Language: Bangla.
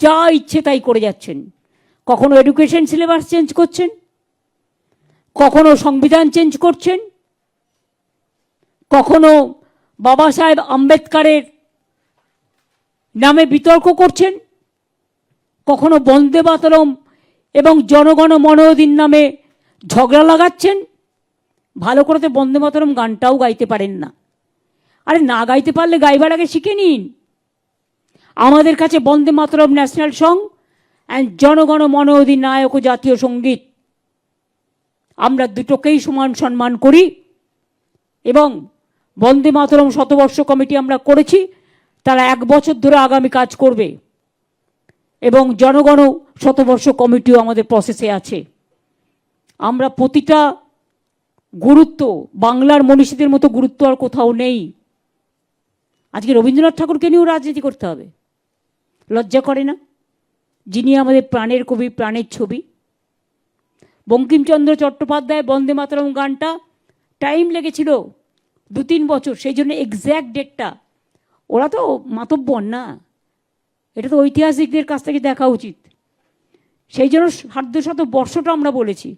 যা ইচ্ছে তাই করে যাচ্ছেন। কখনো এডুকেশন সিলেবাস চেঞ্জ করছেন? কখনো সংবিধান চেঞ্জ করছেন? কখনো বাবা সাহেব আম্বেদকারের নামে বিতর্ক করছেন? কখনো বন্দে মাতরম এবং জনগণ মনোদিন নামে ঝগড়া লাগাচ্ছেন? ভালো করে তো বন্দে মাতরম গানটাও গাইতে পারেন না। আরে না গাইতে পারলে গাইবার আগে শিখে নিন। আমাদের কাছে Vande Mataram national song and Janagana Mana Adhinayaka ও জাতীয় সংগীত। আমরা দুটোকেই সমান সম্মান করি এবং বন্দে মাতরম শতবর্ষ কমিটি আমরা করেছি, তারা এক বছর ধরে আগামী কাজ করবে এবং জনগণ শতবর্ষ কমিটিও আমাদের প্রসেসে আছে। আমরা প্রতিটা গুরুত্ব, বাংলার মনীষীদের মতো গুরুত্ব আর কোথাও নেই। আজকে রবীন্দ্রনাথ ঠাকুরকে নিয়েও রাজনীতি করতে হবে। লজ্জা করে না? যিনি আমাদের প্রাণের কবি, প্রাণের ছবি। বঙ্কিমচন্দ্র চট্টোপাধ্যায় বন্দে মাতরম গানটা টাইম লেগেছিল দু তিন বছর, সেই জন্য এক্স্যাক্ট ডেটটা ওরা তো মাতব্বর না। এটা তো ঐতিহাসিকদের কাছ থেকে দেখা উচিত। সেই জন্য সার্ধ শত বর্ষটা আমরা বলেছি।